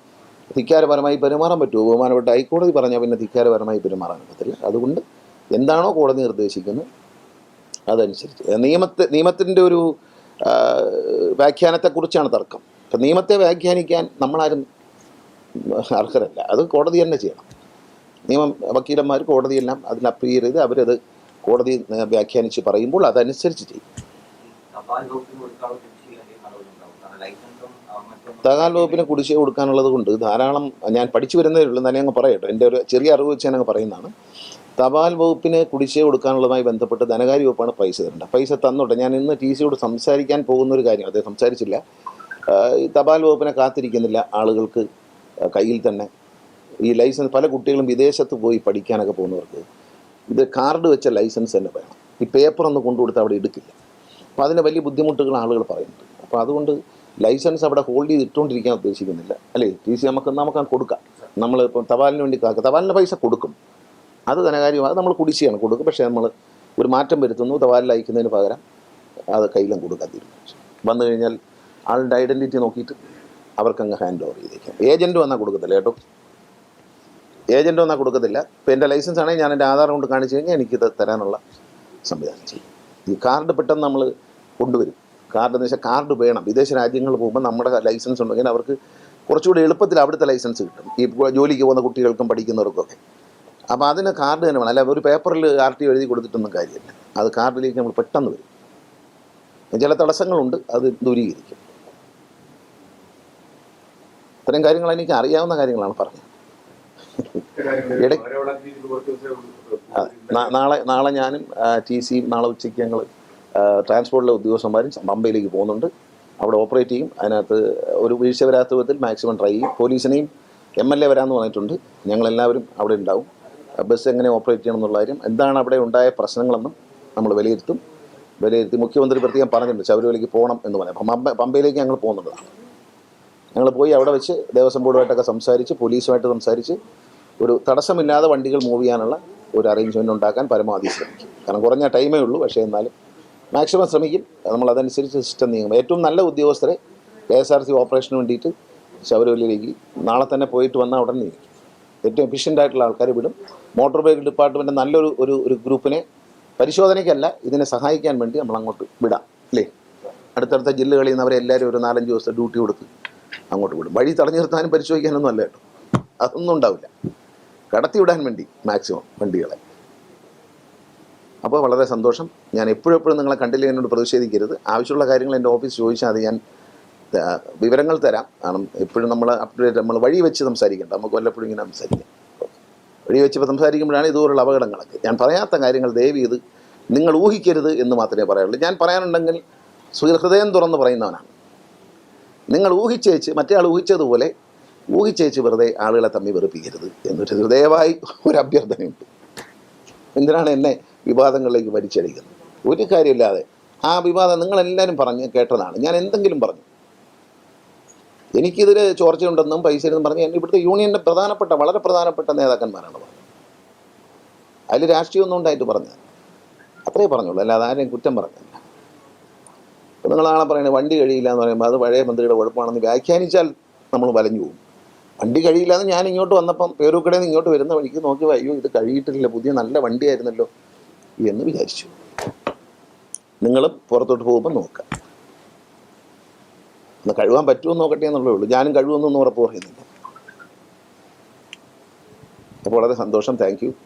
ധിക്കാരപരമായി പെരുമാറാൻ പറ്റുമോ? ബഹുമാനപ്പെട്ട ഹൈക്കോടതി പറഞ്ഞാൽ പിന്നെ ധിക്കാരപരമായി പെരുമാറാൻ പറ്റത്തില്ല. അതുകൊണ്ട് എന്താണോ കോടതി നിർദ്ദേശിക്കുന്നത് അതനുസരിച്ച്. നിയമത്തെ നിയമത്തിന്റെ ഒരു വ്യാഖ്യാനത്തെക്കുറിച്ചാണ് തർക്കം. അപ്പം നിയമത്തെ വ്യാഖ്യാനിക്കാൻ നമ്മളാരും അർഹരല്ല. അത് കോടതി തന്നെ ചെയ്യണം. നിയമം വക്കീലന്മാർ കോടതിയെല്ലാം അതിന് അപ്പീൽ ചെയ്ത് അവരത് കോടതി വ്യാഖ്യാനിച്ച് പറയുമ്പോൾ അതനുസരിച്ച് ചെയ്യും തപാൽ വകുപ്പിന് കൊടുക്കാനുള്ള തിരിച്ചു വേണ്ടിയ നടപടിയുണ്ടാവും കാരണം ലൈസൻസും ആ, മറ്റൊന്നും തകാൽ വകുപ്പിന് കുടിശ്ശിക കൊടുക്കാനുള്ളത് കൊണ്ട് ധാരാളം ഞാൻ പഠിച്ചു വരുന്നതേ ഉള്ളൂ എന്നാലേ അങ്ങ് പറയട്ടെ. എന്റെ ഒരു ചെറിയ അറിവ് വെച്ച് ഞാൻ അങ്ങ് പറയുന്നതാണ്. തപാൽ വകുപ്പിന് കുടിശ്ശിക കൊടുക്കാനുള്ളതുമായി ബന്ധപ്പെട്ട് ധനകാര്യ വകുപ്പാണ് പൈസ തരേണ്ടത്. പൈസ തന്നോട്ടെ. ഞാൻ ഇന്ന് ടി സിയോട് സംസാരിക്കാൻ പോകുന്ന ഒരു കാര്യം അദ്ദേഹം സംസാരിച്ചില്ല. തപാൽ വകുപ്പിനെ കാത്തിരിക്കുന്നില്ല ആളുകൾക്ക് കയ്യിൽ തന്നെ. ഈ ലൈസൻസ് പല കുട്ടികളും വിദേശത്ത് പോയി പഠിക്കാനൊക്കെ പോകുന്നവർക്ക് ഇത് കാർഡ് വെച്ച ലൈസൻസ് തന്നെ വേണം. ഈ പേപ്പർ ഒന്ന് കൊണ്ടുകൊടുത്ത് അവിടെ എടുക്കില്ല. അപ്പോൾ അതിന് വലിയ ബുദ്ധിമുട്ടുകൾ ആളുകൾ പറയുന്നുണ്ട്. അപ്പോൾ അതുകൊണ്ട് ലൈസൻസ് അവിടെ ഹോൾഡ് ചെയ്ത് ഇട്ടുകൊണ്ടിരിക്കാൻ ഉദ്ദേശിക്കുന്നില്ല. അല്ലേ? ടി സി നമുക്ക് നമുക്ക് കൊടുക്കാം. നമ്മൾ ഇപ്പം തപാലിന് വേണ്ടി കാക്കുക തപാലിന് പൈസ കൊടുക്കും. അത് ധനകാര്യം അത് നമ്മൾ കുടിശ്ശിയാണ്. കൊടുക്കും. പക്ഷേ നമ്മൾ ഒരു മാറ്റം വരുത്തുന്നു. തപാലിൽ അയക്കുന്നതിന് പകരം അത് കയ്യിലും കൊടുക്കാൻ തീരുമാനിച്ചു. വന്നു കഴിഞ്ഞാൽ ആളുടെ ഐഡന്റിറ്റി നോക്കിയിട്ട് അവർക്കങ്ങ് ഹാൻഡ് ഓവർ ചെയ്തേക്കാം. ഏജന്റ് വന്നാൽ കൊടുക്കത്തില്ല കേട്ടോ. ഏജന്റ് വന്നാൽ കൊടുക്കത്തില്ല. ഇപ്പം എന്റെ ലൈസൻസ് ആണെങ്കിൽ ഞാൻ എന്റെ ആധാർ കൊണ്ട് കാണിച്ചു കഴിഞ്ഞാൽ എനിക്കിത് തരാനുള്ള സംവിധാനം ചെയ്യും. ഈ കാർഡ് പെട്ടെന്ന് നമ്മൾ കൊണ്ടുവരും. കാർഡ് എന്ന് വെച്ചാൽ കാർഡ് വേണം. വിദേശ രാജ്യങ്ങൾ പോകുമ്പോൾ നമ്മുടെ ലൈസൻസ് ഉണ്ടെങ്കിൽ അവർക്ക് കുറച്ചുകൂടി എളുപ്പത്തിൽ അവിടുത്തെ ലൈസൻസ് കിട്ടും. ഈ ജോലിക്ക് പോകുന്ന കുട്ടികൾക്കും പഠിക്കുന്നവർക്കൊക്കെ. അപ്പോൾ അതിന് കാർഡ് തന്നെ വേണം. അല്ല ഒരു പേപ്പറിൽ ആർ ടി എഴുതി കൊടുത്തിട്ടൊന്നും കാര്യമില്ല. അത് കാർഡിലേക്ക് നമ്മൾ പെട്ടെന്ന് വരും. ചില തടസ്സങ്ങളുണ്ട് അത് ദൂരീകരിക്കും. ഇത്തരം കാര്യങ്ങൾ എനിക്ക് അറിയാവുന്ന കാര്യങ്ങളാണ് പറഞ്ഞത്. നാളെ നാളെ ഞാനും ടി സിയും നാളെ ഉച്ചയ്ക്ക് ഞങ്ങൾ ട്രാൻസ്പോർട്ടിലെ ഉദ്യോഗസ്ഥന്മാരും മുംബൈയിലേക്ക് പോകുന്നുണ്ട്. അവിടെ ഓപ്പറേറ്റ് ചെയ്യും. അതിനകത്ത് ഒരു വീഴ്ച വരാത്ത വിധത്തിൽ മാക്സിമം ട്രൈ ചെയ്യും. പോലീസിനെയും എം എൽ എ വരാമെന്ന് പറഞ്ഞിട്ടുണ്ട്. ഞങ്ങളെല്ലാവരും അവിടെ ഉണ്ടാവും. ബസ് എങ്ങനെ ഓപ്പറേറ്റ് ചെയ്യണം എന്നുള്ള കാര്യം എന്താണ് അവിടെ ഉണ്ടായ പ്രശ്നങ്ങളെന്നും നമ്മൾ വിലയിരുത്തും. വിലയിരുത്തി മുഖ്യമന്ത്രി പ്രത്യേകം പറഞ്ഞിട്ടുണ്ട്. ശബരിമലയ്ക്ക് പോകണം എന്ന് പറഞ്ഞു. പമ്പയിലേക്ക് ഞങ്ങൾ പോകുന്നുള്ളതാണ് ഞങ്ങൾ പോയി അവിടെ വെച്ച് ദേവസ്വം ബോർഡുമായിട്ടൊക്കെ സംസാരിച്ച് പോലീസുമായിട്ട് സംസാരിച്ച് ഒരു തടസ്സമില്ലാതെ വണ്ടികൾ മൂവ് ചെയ്യാനുള്ള ഒരു അറേഞ്ച്മെന്റ് ഉണ്ടാക്കാൻ പരമാവധി ശ്രമിക്കും. കാരണം കുറഞ്ഞ ടൈമേ ഉള്ളൂ. പക്ഷേ എന്നാലും മാക്സിമം ശ്രമിക്കും. നമ്മൾ അതനുസരിച്ച് സിസ്റ്റം നീങ്ങും. ഏറ്റവും നല്ല ഉദ്യോഗസ്ഥരെ കെ എസ് ആർ സി ഓപ്പറേഷന് വേണ്ടിയിട്ട് ശബരിമലയിലേക്ക് നാളെ തന്നെ പോയിട്ട് വന്നാൽ ഉടനെ ഇരിക്കും. ഏറ്റവും എഫിഷ്യന്റ് ആയിട്ടുള്ള ആൾക്കാരെ വിടും. മോട്ടോർ വെഹിക്കിൾ ഡിപ്പാർട്ട്മെന്റ് നല്ലൊരു ഒരു ഒരു ഗ്രൂപ്പിനെ പരിശോധനയ്ക്കല്ല ഇതിനെ സഹായിക്കാൻ വേണ്ടി നമ്മൾ അങ്ങോട്ട് വിടാം. അല്ലേ? അടുത്തടുത്ത ജില്ലകളിൽ നിന്ന് അവരെ എല്ലാവരും ഒരു നാലഞ്ച് ദിവസത്തെ ഡ്യൂട്ടി കൊടുത്ത് അങ്ങോട്ട് വിടും. വഴി തടഞ്ഞു നിർത്താനും പരിശോധിക്കാനൊന്നും അല്ല കേട്ടോ. അതൊന്നും ഉണ്ടാവില്ല. കടത്തി വിടാൻ വേണ്ടി മാക്സിമം വണ്ടികളെ. അപ്പോൾ വളരെ സന്തോഷം. ഞാൻ എപ്പോഴും എപ്പോഴും നിങ്ങളെ കണ്ടില്ല എന്നോട് പ്രതിഷേധിക്കരുത്. ആവശ്യമുള്ള കാര്യങ്ങൾ എന്റെ ഓഫീസ് ചോദിച്ചാൽ അത് ഞാൻ വിവരങ്ങൾ തരാം. കാരണം എപ്പോഴും നമ്മൾ അപ്ഡേറ്റ് നമ്മൾ വഴി വെച്ച് സംസാരിക്കണ്ട. നമുക്ക് വല്ലപ്പോഴും ഇങ്ങനെ സംസാരിക്കാം. വഴി വെച്ച് ഇപ്പോൾ സംസാരിക്കുമ്പോഴാണ് ഇതുപോലുള്ള അപകടങ്ങളൊക്കെ. ഞാൻ പറയാത്ത കാര്യങ്ങൾ ദയവ് ഇത് നിങ്ങൾ ഊഹിക്കരുത് എന്ന് മാത്രമേ പറയാറുള്ളൂ. ഞാൻ പറയാനുണ്ടെങ്കിൽ ഹൃദയം തുറന്ന് പറയുന്നവനാണ്. നിങ്ങൾ ഊഹിച്ചേച്ച് മറ്റേ ആൾ ഊഹിച്ചതുപോലെ ഊഹിച്ചേച്ച് വെറുതെ ആളുകളെ തമ്മിൽ വെറുപ്പിക്കരുത് എന്നൊരു ഹൃദയമായി ഒരു അഭ്യർത്ഥനയുണ്ട്. എന്തിനാണ് എന്നെ വിവാദങ്ങളിലേക്ക് വലിച്ചടിക്കുന്നത് ഒരു കാര്യമില്ലാതെ. ആ വിവാദം നിങ്ങളെല്ലാവരും പറഞ്ഞ് കേട്ടതാണ്. ഞാൻ എന്തെങ്കിലും പറഞ്ഞു. എനിക്കിതിൽ ചോർച്ചയുണ്ടെന്നും പൈസ ഉണ്ടെന്നും പറഞ്ഞ് ഇവിടുത്തെ യൂണിയന്റെ പ്രധാനപ്പെട്ട വളരെ പ്രധാനപ്പെട്ട നേതാക്കന്മാരാണ് പറഞ്ഞത്. അതിൽ രാഷ്ട്രീയമൊന്നും ഉണ്ടായിട്ട് പറഞ്ഞത് അത്രേ പറഞ്ഞുള്ളൂ. അല്ലാതെ ആരെയും കുറ്റം പറഞ്ഞില്ല. ഇപ്പം നിങ്ങൾ നാളെ പറയുന്നത് വണ്ടി കഴിയില്ല എന്ന് പറയുമ്പോൾ അത് പഴയ മന്ത്രിയുടെ കുഴപ്പമാണെന്ന് വ്യാഖ്യാനിച്ചാൽ നമ്മൾ വലഞ്ഞു പോകും. വണ്ടി കഴിയില്ലാന്ന് ഞാൻ ഇങ്ങോട്ട് വന്നപ്പം പേരൂക്കടയിൽ നിന്ന് ഇങ്ങോട്ട് വരുന്ന വഴിക്ക് നോക്കി അയ്യോ ഇത് കഴിയിട്ടില്ല പുതിയ നല്ല വണ്ടിയായിരുന്നല്ലോ. എന്ന് വിചാരിച്ചു. നിങ്ങൾ പുറത്തോട്ട് പോകുമ്പോൾ നോക്കാം. ഒന്ന് കഴുകാൻ പറ്റുമെന്ന് നോക്കട്ടെ എന്നുള്ളേ ഉള്ളൂ. ഞാനും കഴുകുമെന്നൊന്നും ഉറപ്പ് പറയുന്നില്ല. അപ്പോൾ വളരെ സന്തോഷം. താങ്ക്